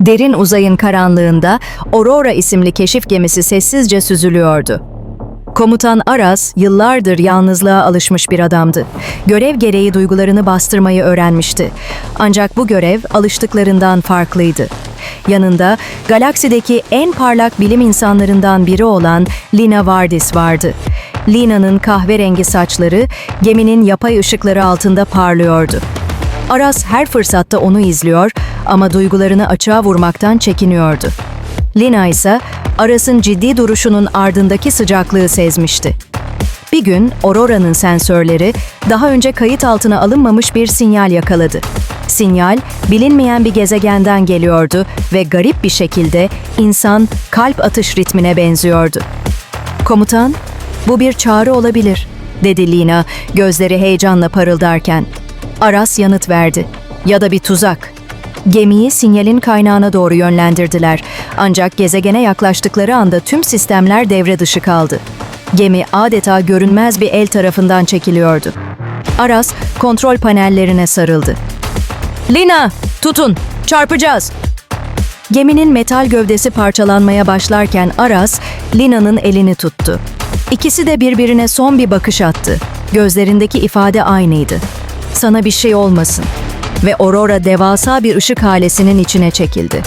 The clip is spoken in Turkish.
Derin uzayın karanlığında Aurora isimli keşif gemisi sessizce süzülüyordu. Komutan Aras yıllardır yalnızlığa alışmış bir adamdı. Görev gereği duygularını bastırmayı öğrenmişti. Ancak bu görev alıştıklarından farklıydı. Yanında galaksideki en parlak bilim insanlarından biri olan Lina Vardis vardı. Lina'nın kahverengi saçları geminin yapay ışıkları altında parlıyordu. Aras her fırsatta onu izliyor ama duygularını açığa vurmaktan çekiniyordu. Lina ise Aras'ın ciddi duruşunun ardındaki sıcaklığı sezmişti. Bir gün Aurora'nın sensörleri daha önce kayıt altına alınmamış bir sinyal yakaladı. Sinyal bilinmeyen bir gezegenden geliyordu ve garip bir şekilde insan kalp atış ritmine benziyordu. Komutan, bu bir çağrı olabilir, dedi Lina gözleri heyecanla parıldarken. Aras yanıt verdi. Ya da bir tuzak. Gemiyi sinyalin kaynağına doğru yönlendirdiler. Ancak gezegene yaklaştıkları anda tüm sistemler devre dışı kaldı. Gemi adeta görünmez bir el tarafından çekiliyordu. Aras kontrol panellerine sarıldı. Lina, tutun, çarpacağız. Geminin metal gövdesi parçalanmaya başlarken Aras, Lina'nın elini tuttu. İkisi de birbirine son bir bakış attı. Gözlerindeki ifade aynıydı. Sana bir şey olmasın. Ve Aurora devasa bir ışık halesinin içine çekildi.